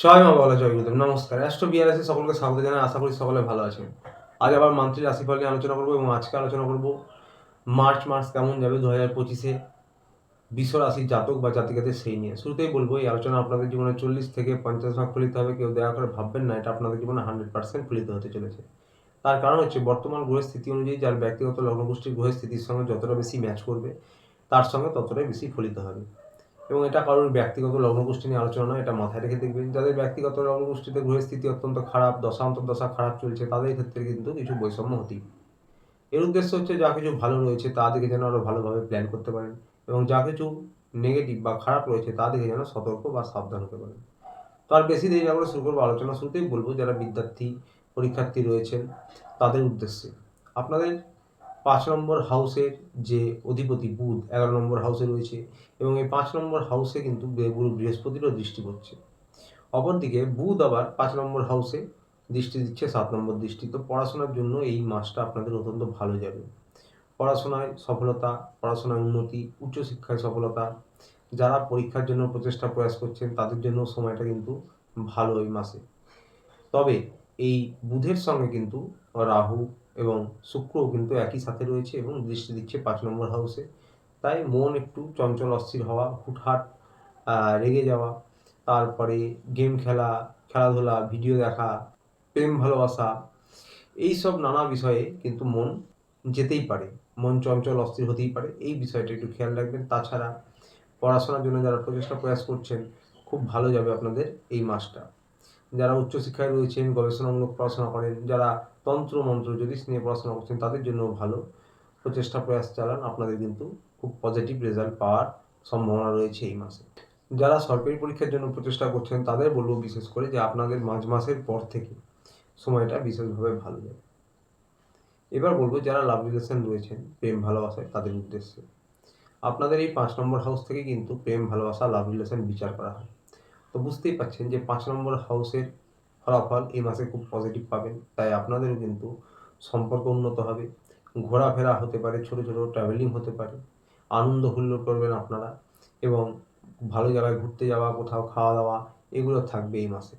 জয় মা বলা জয় গুরুদেব। নমস্কার। অ্যাস্ট্রো বিআরএসে সকলকে স্বাগত জানাই। আশা করি সকলে ভালো আছেন। আজ আবার মান্থলি রাশিফল নিয়ে আলোচনা করব এবং আজকে আলোচনা করব মার্চ মাস কেমন যাবে দু হাজার পঁচিশে বিশ্ব রাশির জাতক বা জাতিকাদের সেই নিয়ে। শুরুতেই বলব, এই আলোচনা আপনাদের জীবনে চল্লিশ থেকে পঞ্চাশ ভাগ ফলিত হবে, কেউ দয়া করে ভাববেন না, এটা আপনাদের জীবনে হান্ড্রেড পার্সেন্ট ফলিত হতে চলেছে। তার কারণ হচ্ছে বর্তমান গ্রহের স্থিতি অনুযায়ী যার ব্যক্তিগত লগ্নগোষ্ঠীর গ্রহের স্থিতির সঙ্গে যতটা বেশি ম্যাচ করবে, তার সঙ্গে ততটাই বেশি ফলিত হবে। এবং এটা কারোর ব্যক্তিগত লগ্নগোষ্ঠী নিয়ে আলোচনা নয়, এটা মাথায় রেখে দেখবেন। যাদের ব্যক্তিগত লগ্নগোষ্ঠীতে গ্রহের স্থিতি অত্যন্ত খারাপ, দশা খারাপ চলছে, তাদের ক্ষেত্রে কিন্তু কিছু বৈষম্য হতেই। এর উদ্দেশ্য হচ্ছে যা কিছু ভালো রয়েছে, তা দিকে যেন আরও ভালোভাবে প্ল্যান করতে পারেন এবং যা কিছু নেগেটিভ বা খারাপ রয়েছে, তা দিকে যেন সতর্ক বা সাবধান হতে পারেন। তো আর বেশি দেরি না করে শুরু করব আলোচনা শুরুতেই বলব, যারা বিদ্যার্থী, পরীক্ষার্থী রয়েছেন, তাদের উদ্দেশ্যে। আপনাদের পাঁচ নম্বর হাউসের যে অধিপতি বুধ, এগারো নম্বর হাউসে রয়েছে এবং এই পাঁচ নম্বর হাউসে কিন্তু গুরু বৃহস্পতিরও দৃষ্টি পড়ছে। অপরদিকে বুধ আবার পাঁচ নম্বর হাউসে দৃষ্টি দিচ্ছে সাত নম্বর দৃষ্টি। তো পড়াশোনার জন্য এই মাসটা আপনাদের অত্যন্ত ভালো যাবে। পড়াশোনায় সফলতা, পড়াশোনায় উন্নতি, উচ্চশিক্ষায় সফলতা, যারা পরীক্ষার জন্য প্রচেষ্টা প্রয়াস করছেন, তাদের জন্য সময়টা কিন্তু ভালো এই মাসে। তবে এই বুধের সঙ্গে কিন্তু রাহু এবং শুক্রও কিন্তু একই সাথে রয়েছে এবং দৃষ্টি দিচ্ছে পাঁচ নম্বর হাউসে। তাই মন একটু চঞ্চল, অস্থির হওয়া, হুটহাট রেগে যাওয়া, তারপরে গেম খেলা, খেলাধুলা ভিডিও দেখা, প্রেম ভালোবাসা এই সব নানা বিষয়ে কিন্তু মন যেতেই পারে। মন চঞ্চল, অস্থির হতেই পারে। এই বিষয়টা একটু খেয়াল রাখবেন। তাছাড়া পড়াশোনার জন্য যারা প্রচেষ্টা প্রয়াস করছেন, খুব ভালো যাবে আপনাদের এই মাসটা। যারা উচ্চশিক্ষায় রয়েছেন, গবেষণামূলক পড়াশোনা করেন, যারা তন্ত্র মন্ত্র জ্যোতিষ নিয়ে পড়াশোনা করছেন, তাদের জন্য ভালো। প্রচেষ্টা, প্রয়াস চালান, আপনাদের কিন্তু খুব পজিটিভ রেজাল্ট পাওয়ার সম্ভাবনা রয়েছে এই মাসে। যারা সরকারি পরীক্ষার জন্য প্রচেষ্টা করছেন, তাদের বলব বিশেষ করে যে আপনাদের মাঝ মাসের পর থেকে সময়টা বিশেষভাবে ভালো যাবে। এবার বলব যারা লাভ রিলেশন রয়েছেন, প্রেম ভালোবাসায় তাদের উদ্দেশ্যে। আপনাদের এই পাঁচ নম্বর হাউস থেকে কিন্তু প্রেম, ভালোবাসা লাভ রিলেশন বিচার করা হয়। তো বুঝতেই পাচ্ছেন যে পাঁচ নম্বর হাউসের ফলাফল এই মাসে খুব পজিটিভ পাবেন। তাই আপনাদেরও কিন্তু সম্পর্ক উন্নত হবে। ঘোরাফেরা হতে পারে, ছোট ছোট ট্রাভেলিং হতে পারে। আনন্দ হুল্লোড় করবেন আপনারা এবং ভালো জায়গায় ঘুরতে যাওয়া, কোথাও খাওয়া দাওয়া এগুলো থাকবে এই মাসে।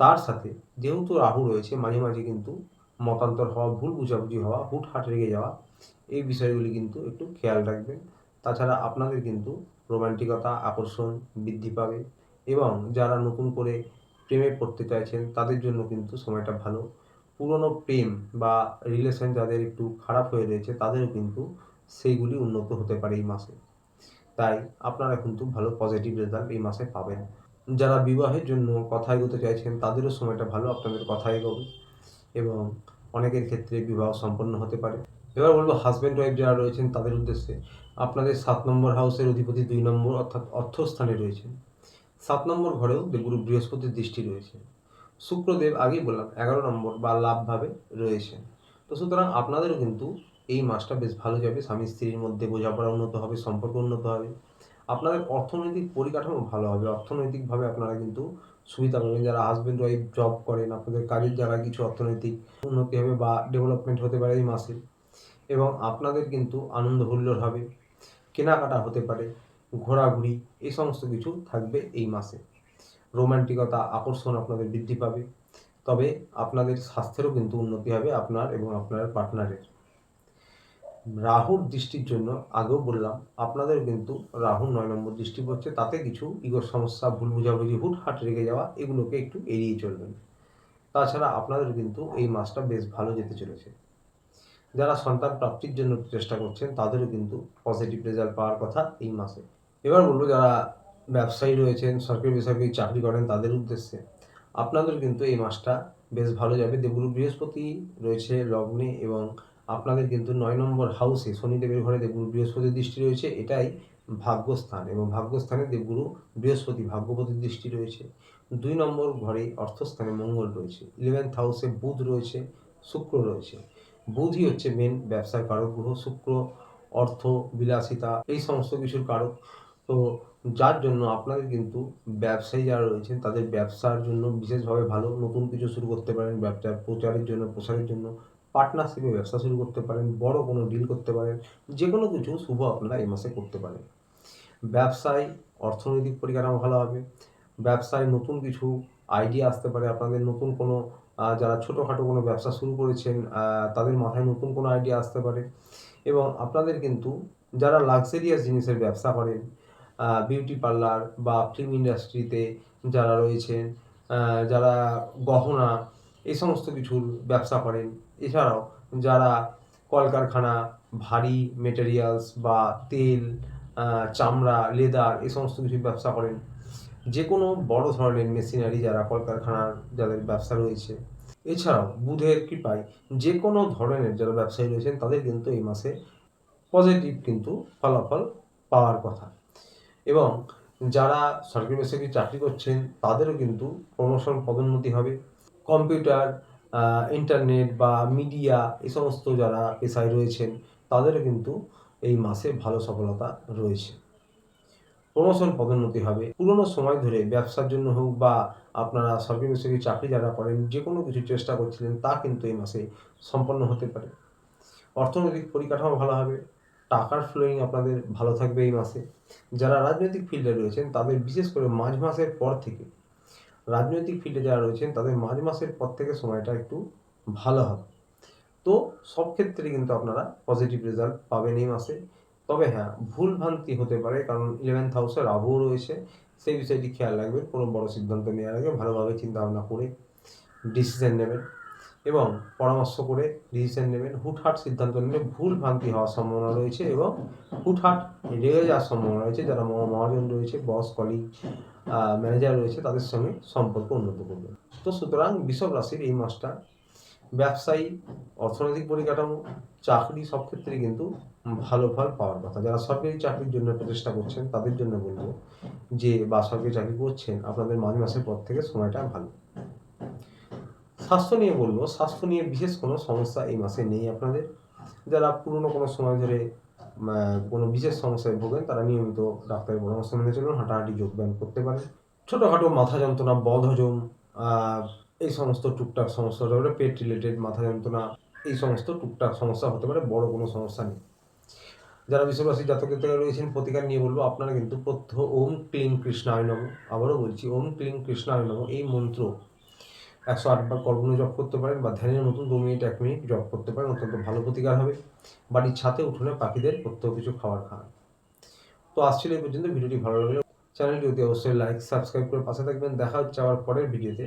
তার সাথে যেহেতু রাহু রয়েছে, মাঝে মাঝে কিন্তু মতান্তর হওয়া, ভুল বুঝাবুঝি হওয়া, হুটহাট রেগে যাওয়া এই বিষয়গুলি কিন্তু একটু খেয়াল রাখবেন। তাছাড়া আপনাদের কিন্তু রোমান্টিকতা, আকর্ষণ বৃদ্ধি পাবে। এবং যারা নতুন করে প্রেমে পড়তে চাইছেন, তাদের জন্য কিন্তু সময়টা ভালো। পুরনো প্রেম বা রিলেশন যাদের একটু খারাপ হয়ে রয়েছে, তাদেরও কিন্তু সেইগুলি উন্নত হতে পারে এই মাসে। তাই আপনারা কিন্তু ভালো পজিটিভ রেজাল্ট এই মাসে পাবেন। যারা বিবাহের জন্য কথা এগোতে চাইছেন, তাদেরও সময়টা ভালো আপনাদের কথা এগোবে এবং অনেকের ক্ষেত্রে বিবাহ সম্পন্ন হতে পারে। এবার বলব হাজব্যান্ড ওয়াইফ যারা রয়েছেন, তাদের উদ্দেশ্যে। আপনাদের সাত নম্বর হাউসের অধিপতি দুই নম্বর অর্থাৎ অর্থস্থানে রয়েছেন। সাত নম্বর ঘরেও দেবগুরু বৃহস্পতির দৃষ্টি রয়েছে। শুক্রদেব আগেই বললাম, এগারো নম্বর বা লাভভাবে রয়েছে তো সুতরাং আপনাদেরও কিন্তু এই মাসটা বেশ ভালো যাবে। স্বামী স্ত্রীর মধ্যে বোঝাপড়া উন্নত হবে, সম্পর্ক উন্নত হবে। আপনাদের অর্থনৈতিক পরিকাঠামো ভালো হবে। অর্থনৈতিকভাবে আপনারা কিন্তু সুবিধা পাবেন। যারা হাজব্যান্ড ওয়াইফ জব করেন, আপনাদের কাজের জায়গায় কিছু অর্থনৈতিক উন্নতি হবে বা ডেভেলপমেন্ট হতে পারে এই মাসে। এবং আপনাদের কিন্তু আনন্দ হুল্লোড় হবে। কেনাকাটা হতে পারে। ঘোরাঘুরি এই সমস্ত কিছু থাকবে এই মাসে। রোমান্টিকতা, আকর্ষণ আপনাদের বৃদ্ধি পাবে। তবে আপনাদের স্বাস্থ্যেরও কিন্তু উন্নতি হবে আপনার এবং আপনার পার্টনারের। রাহুর দৃষ্টির জন্য আগেও বললাম, আপনাদের কিন্তু রাহুর নয় নম্বর দৃষ্টি পড়ছে, তাতে কিছু ইগোর সমস্যা, ভুল বুঝাবুঝি হুটহাট রেগে যাওয়া, এগুলোকে একটু এড়িয়ে চলবেন। তাছাড়া আপনাদের কিন্তু এই মাসটা বেশ ভালো যেতে চলেছে। যারা সন্তান প্রাপ্তির জন্য চেষ্টা করছেন, তাদেরও কিন্তু পজিটিভ রেজাল্ট পাওয়ার কথা এই মাসে। এবার বলব, যারা ব্যবসায়ী রয়েছেন, সরকারি বেসরকারি চাকরি করেন, তাদের উদ্দেশ্যে আপনাদের কিন্তু এই মাসটা বেশ ভালো যাবে। দেবগুরু বৃহস্পতি রয়েছে লগ্নে এবং আপনাদের কিন্তু নয় নম্বর হাউসে শনিদেবের ঘরে দেবগুরু বৃহস্পতির দৃষ্টি রয়েছে, এটাই ভাগ্যস্থান এবং ভাগ্যস্থানে দেবগুরু বৃহস্পতি ভাগ্যপতির দৃষ্টি রয়েছে। দুই নম্বর ঘরে অর্থস্থানে মঙ্গল রয়েছে। ইলেভেন্থ হাউসে বুধ রয়েছে, শুক্র রয়েছে। বুধই হচ্ছে মেন ব্যবসার কারক, গ্রহ, শুক্র, অর্থ, বিলাসিতা, এই সমস্ত কিছুর কারক। তো যার জন্য আপনাদের কিন্তু ব্যবসায়ী যারা রয়েছেন, তাদের ব্যবসার জন্য বিশেষভাবে ভালো নতুন কিছু শুরু করতে পারেন ব্যবসার প্রচারের জন্য, প্রসারের জন্য। পার্টনারশিপে ব্যবসা শুরু করতে পারেন, বড় কোনো ডিল করতে পারেন যে কোনো কিছু শুভ আপনারা এই মাসে করতে পারেন। ব্যবসায় অর্থনৈতিক পরিকাঠামো ভালো হবে, ব্যবসায় নতুন কিছু আইডিয়া আসতে পারে, আপনাদের নতুন কোনো যারা ছোটোখাটো কোনো ব্যবসা শুরু করেছেন তাদের মাথায় নতুন কোনো আইডিয়া আসতে পারে। এবং আপনাদের কিন্তু যারা লাক্সারিয়াস জিনিসের ব্যবসা করেন বিউটি পার্লার বা ফিল্ম ইন্ডাস্ট্রিতে যারা রয়েছেন যারা গহনা, এই সমস্ত কিছুর ব্যবসা করেন, এছাড়াও যারা কলকারখানা, ভারী মেটেরিয়ালস বা তেল চামড়া লেদার এই সমস্ত কিছুর ব্যবসা করেন যে কোনো বড় ধরনের মেশিনারি যারা কলকারখানার যাদের ব্যবসা রয়েছে। এছাড়াও বুধের কৃপায় যে কোনো ধরনের যারা ব্যবসায়ী রয়েছেন, তাদের কিন্তু এই মাসে পজিটিভ কিন্তু ফলাফল পাওয়ার কথা। এবং যারা সরকারি বেসরকারি চাকরি করছেন, তাদেরও কিন্তু প্রমোশন পদোন্নতি হবে। কম্পিউটার ইন্টারনেট বা মিডিয়া এই সমস্ত যারা পেশায় রয়েছেন, তাদেরও কিন্তু এই মাসে ভালো সফলতা রয়েছে। প্রমোশন পদোন্নতি হবে। পুরনো সময় ধরে ব্যবসার জন্য হোক বা আপনারা সরকারি বেসরকারি চাকরি যারা করেন, যে কোনো কিছু চেষ্টা করছিলেন, তা কিন্তু এই মাসে সম্পন্ন হতে পারে। অর্থনৈতিক পরিকাঠামো ভালো হবে, টাকার ফ্লোয়িং আপনাদের ভালো থাকবে এই মাসে। যারা রাজনৈতিক ফিল্ডে রয়েছেন, তাদের বিশেষ করে মাঝ মাসের পর থেকে, রাজনৈতিক ফিল্ডে যারা রয়েছেন, তাদের মাঝ মাসের পর থেকে সময়টা একটু ভালো হবে। তো সব ক্ষেত্রে কিন্তু আপনারা পজিটিভ রেজাল্ট পাবেন এই মাসে। তবে হ্যাঁ ভুল ভ্রান্তি হতে পারে, কারণ ইলেভেন্থ হাউসে রাহুও রয়েছে। সেই বিষয়টি খেয়াল রাখবেন, কোনো বড় সিদ্ধান্ত নেওয়ার আগে ভালোভাবে চিন্তা ভাবনা করে ডিসিশন নেবেন এবং পরামর্শ করে ডিসিশন নেবেন। হুটহাট সিদ্ধান্ত নিলে ভুল ভ্রান্তি হওয়ার সম্ভাবনা রয়েছে এবং হুটহাট রেগে যাওয়ার সম্ভাবনা রয়েছে। যারা মহা- মহাজন রয়েছে বস কলিগ ম্যানেজার রয়েছে, তাদের সঙ্গে সম্পর্ক উন্নত করবেন। তো সুতরাং বৃষভ রাশির এই মাসটা ব্যবসায়ী অর্থনৈতিক পরিকাঠামো চাকরি সব ক্ষেত্রেই কিন্তু ভালো ফল পাওয়ার কথা। যারা সরকারি চাকরির জন্য প্রচেষ্টা করছেন তাদের জন্য বলব যে বা সরকারি চাকরি করছেন আপনাদের মাঝ মাসের পর থেকে সময়টা ভালো। স্বাস্থ্য নিয়ে বলব স্বাস্থ্য নিয়ে বিশেষ কোনো সমস্যা এই মাসে নেই আপনাদের। যারা পুরনো কোনো সময় ধরে কোনো বিশেষ সমস্যায় ভোগেন তারা নিয়মিত ডাক্তারের পরামর্শ মেনে চলুন হাঁটাহাঁটি যোগব্যায়াম করতে পারেন। ছোটোখাটো মাথা যন্ত্রণা বদ হজম আহ, এই সমস্ত টুকটাক সমস্যা হতে পারে পেট রিলেটেড মাথা যন্ত্রণা, এই সমস্ত টুকটাক সমস্যা হতে পারে, বড় কোনো সমস্যা নেই। যারা বিশ্ববাসী জাতকের থেকে রয়েছেন, প্রতিকার নিয়ে বলব, আপনারা কিন্তু প্রথ ওম ক্লিং কৃষ্ণায় নম। আবারও বলছি, ওম ক্লিং কৃষ্ণায় নম, এই মন্ত্র একশো আটবার কল্পনা জপ করতে পারেন বা ধ্যানের মতন দু মিনিট, এক মিনিট জপ করতে পারেন, অত্যন্ত ভালো প্রতিকার হবে। বাড়ির ছাতে উঠোনে পাখিদের প্রত্যেক কিছু খাবার খান। তো আসছিল এই পর্যন্ত, ভিডিওটি ভালো লাগলে চ্যানেলটি অতি অবশ্যই লাইক সাবস্ক্রাইব করে পাশে থাকবেন। দেখা হচ্ছে আবার পরের ভিডিওতে।